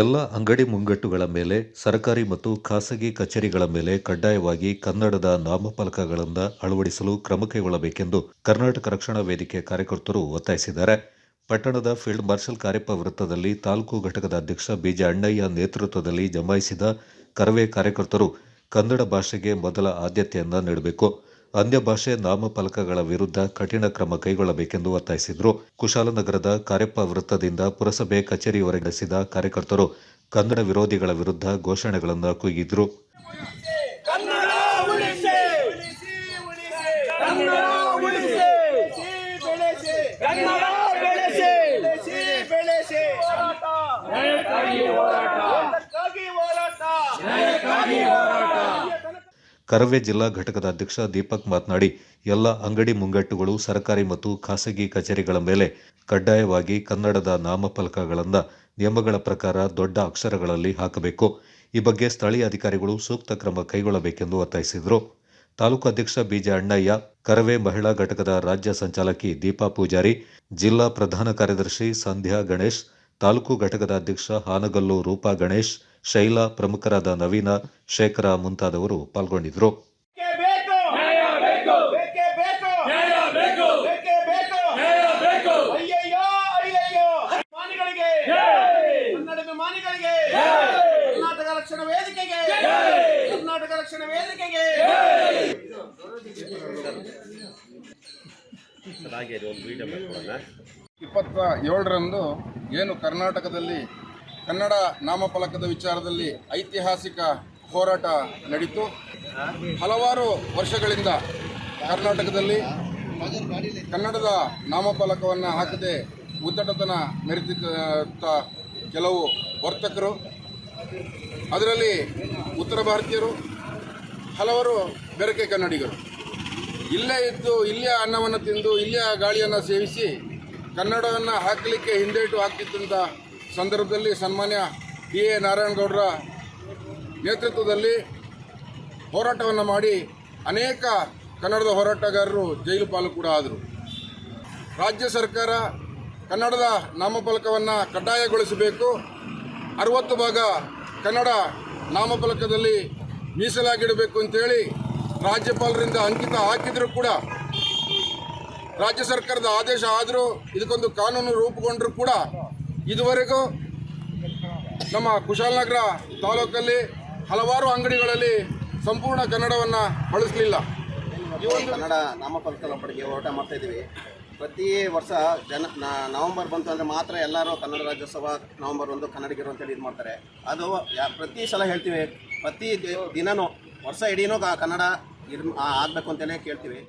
ಎಲ್ಲ ಅಂಗಡಿ ಮುಂಗಟ್ಟುಗಳ ಮೇಲೆ, ಸರ್ಕಾರಿ ಮತ್ತು ಖಾಸಗಿ ಕಚೇರಿಗಳ ಮೇಲೆ ಕಡ್ಡಾಯವಾಗಿ ಕನ್ನಡದ ನಾಮಫಲಕಗಳನ್ನು ಅಳವಡಿಸಲು ಕ್ರಮ ಕೈಗೊಳ್ಳಬೇಕೆಂದು ಕರ್ನಾಟಕ ರಕ್ಷಣಾ ವೇದಿಕೆ ಕಾರ್ಯಕರ್ತರು ಒತ್ತಾಯಿಸಿದ್ದಾರೆ. ಪಟ್ಟಣದ ಫೀಲ್ಡ್ ಮಾರ್ಷಲ್ ಕಾರ್ಯಪ್ಪ ವೃತ್ತದಲ್ಲಿ ತಾಲೂಕು ಘಟಕದ ಅಧ್ಯಕ್ಷ ಬಿಜೆ ಅಣ್ಣಯ್ಯ ನೇತೃತ್ವದಲ್ಲಿ ಜಮಾಯಿಸಿದ ಕರವೇ ಕಾರ್ಯಕರ್ತರು ಕನ್ನಡ ಭಾಷೆಗೆ ಮೊದಲ ಆದ್ಯತೆಯನ್ನು ನೀಡಬೇಕು. ಅನ್ಯ ಭಾಷೆ ನಾಮಫಲಕಗಳ ವಿರುದ್ಧ ಕಠಿಣ ಕ್ರಮ ಕೈಗೊಳ್ಳಬೇಕೆಂದು ಒತ್ತಾಯಿಸಿದರು. ಕುಶಾಲನಗರದ ಕಾರ್ಯಪ್ಪ ವೃತ್ತದಿಂದ ಪುರಸಭೆ ಕಚೇರಿಯವರೆಗೆ ನಡೆಸಿದ ಕಾರ್ಯಕರ್ತರು ಕನ್ನಡ ವಿರೋಧಿಗಳ ವಿರುದ್ಧ ಘೋಷಣೆಗಳನ್ನು ಕೂಗಿದ್ರು. ಕನ್ನಡ ಉಳಿಸಿ ಉಳಿಸಿ ಉಳಿಸಿ ಕನ್ನಡ ಉಳಿಸಿ ಬೆಳೆಸಿ ಕನ್ನಡ ಬೆಳೆಸಿ ಬೆಳೆಸಿ ಬೆಳೆಸಿ ಹೋರಾಟ ನ್ಯಾಯಕ್ಕಾಗಿ ಹೋರಾಟ ಹೋರಾಟ ನ್ಯಾಯಕ್ಕಾಗಿ ಹೋರಾಟ ಕರವೇ ಜಿಲ್ಲಾ ಘಟಕದ ಅಧ್ಯಕ್ಷ ದೀಪಕ್ ಮಾತನಾಡಿ, ಎಲ್ಲ ಅಂಗಡಿ ಮುಂಗಟ್ಟುಗಳು ಸರ್ಕಾರಿ ಮತ್ತು ಖಾಸಗಿ ಕಚೇರಿಗಳ ಮೇಲೆ ಕಡ್ಡಾಯವಾಗಿ ಕನ್ನಡದ ನಾಮಫಲಕಗಳನ್ನು ನಿಯಮಗಳ ಪ್ರಕಾರ ದೊಡ್ಡ ಅಕ್ಷರಗಳಲ್ಲಿ ಹಾಕಬೇಕು. ಈ ಬಗ್ಗೆ ಸ್ಥಳೀಯ ಅಧಿಕಾರಿಗಳು ಸೂಕ್ತ ಕ್ರಮ ಕೈಗೊಳ್ಳಬೇಕೆಂದು ಒತ್ತಾಯಿಸಿದರು. ತಾಲೂಕು ಅಧ್ಯಕ್ಷ ಬಿಜೆ ಅಣ್ಣಯ್ಯ, ಕರವೇ ಮಹಿಳಾ ಘಟಕದ ರಾಜ್ಯ ಸಂಚಾಲಕಿ ದೀಪಾ ಪೂಜಾರಿ, ಜಿಲ್ಲಾ ಪ್ರಧಾನ ಕಾರ್ಯದರ್ಶಿ ಸಂಧ್ಯಾ ಗಣೇಶ್, ತಾಲೂಕು ಘಟಕದ ಅಧ್ಯಕ್ಷ ಹಾನಗಲ್ಲು ರೂಪಾ ಗಣೇಶ್ ಶೈಲಾ ಪ್ರಮುಖರಾದ ನವೀನ ಶೇಖರ ಮುಂತಾದವರು ಪಾಲ್ಗೊಂಡಿದ್ದರು. ಬೇಕೇ ಬೇಕು. ನ್ಯಾಯ ಬೇಕು. ಬೇಕೇ ಬೇಕು. ನ್ಯಾಯ ಬೇಕು. ಬೇಕೇ ಬೇಕು. ನ್ಯಾಯ ಬೇಕು. ಅಯ್ಯಯ್ಯೋ ಅಯ್ಯಯ್ಯೋ. ಮಾನಿಗಳಿಗೆ. ಕನ್ನಡ ಅಭಿಮಾನಿಗಳಿಗೆ ಕರ್ನಾಟಕ ರಕ್ಷಣಾ ವೇದಿಕೆಗೆ. ಕರ್ನಾಟಕ ರಕ್ಷಣಾ ವೇದಿಕೆಗೆ. ಇಪ್ಪತ್ತ ಏಳರಂದು ಏನು ಕರ್ನಾಟಕದಲ್ಲಿ ಕನ್ನಡ ನಾಮಫಲಕದ ವಿಚಾರದಲ್ಲಿ ಐತಿಹಾಸಿಕ ಹೋರಾಟ ನಡೀತು. ಹಲವಾರು ವರ್ಷಗಳಿಂದ ಕರ್ನಾಟಕದಲ್ಲಿ ಕನ್ನಡದ ನಾಮಫಲಕವನ್ನು ಹಾಕದೆ ಉದ್ದಟತನ ಮೆರೆದಿದ್ದ ಕೆಲವು ವರ್ತಕರು, ಅದರಲ್ಲಿ ಉತ್ತರ ಭಾರತೀಯರು, ಹಲವರು ಬೆರಕೆ ಕನ್ನಡಿಗರು. ಇಲ್ಲೇ ಇದ್ದು, ಇಲ್ಲಿಯ ಅನ್ನವನ್ನು ತಿಂದು, ಇಲ್ಲಿಯ ಗಾಳಿಯನ್ನು ಸೇವಿಸಿ ಕನ್ನಡವನ್ನು ಹಾಕಲಿಕ್ಕೆ ಹಿಂದೇಟು ಹಾಕ್ತಿದ್ದಂಥ ಸಂದರ್ಭದಲ್ಲಿ ಸನ್ಮಾನ್ಯ ಡಿ ಎ ನಾರಾಯಣಗೌಡರ ನೇತೃತ್ವದಲ್ಲಿ ಹೋರಾಟವನ್ನು ಮಾಡಿ ಅನೇಕ ಕನ್ನಡದ ಹೋರಾಟಗಾರರು ಜೈಲು ಪಾಲು ಕೂಡ ಆದರು. ರಾಜ್ಯ ಸರ್ಕಾರ ಕನ್ನಡದ ನಾಮಫಲಕವನ್ನು ಕಡ್ಡಾಯಗೊಳಿಸಬೇಕು. ಅರವತ್ತು ಭಾಗ ಕನ್ನಡ ನಾಮಫಲಕದಲ್ಲಿ ಮೀಸಲಾಗಿಡಬೇಕು ಅಂತೇಳಿ ರಾಜ್ಯಪಾಲರಿಂದ ಅಂಕಿತ ಹಾಕಿದರೂ ಕೂಡ. ರಾಜ್ಯ ಸರ್ಕಾರದ ಆದೇಶ ಆದರೂ ಇದಕ್ಕೊಂದು ಕಾನೂನು ರೂಪುಗೊಂಡರೂ ಕೂಡ ಇದುವರೆಗೂ ನಮ್ಮ ಕುಶಾಲನಗರ ತಾಲೂಕಲ್ಲಿ ಹಲವಾರು ಅಂಗಡಿಗಳಲ್ಲಿ ಸಂಪೂರ್ಣ ಕನ್ನಡವನ್ನು ಬಳಸಲಿಲ್ಲ. ಕನ್ನಡ ನಾಮಫಲಕದ ಪಡೆಗೆ ಹೋರಾಟ ಮಾಡ್ತಾ ಇದ್ದೀವಿ. ಪ್ರತಿ ವರ್ಷ ಜನ ನವಂಬರ್ ಬಂತು ಅಂದರೆ ಮಾತ್ರ ಎಲ್ಲರೂ ಕನ್ನಡ ರಾಜ್ಯೋತ್ಸವ ನವಂಬರ್ ಒಂದು ಕನ್ನಡಿಗರು ಅಂತೇಳಿ ಇದು ಮಾಡ್ತಾರೆ. ಅದು ಪ್ರತಿ ಸಲ ಹೇಳ್ತೀವಿ. ಪ್ರತಿ ದಿನವೂ ವರ್ಷ ಇಡೀನೂ ಕನ್ನಡ ಇರ್ ಆಗಬೇಕು ಅಂತಲೇ ಕೇಳ್ತೀವಿ.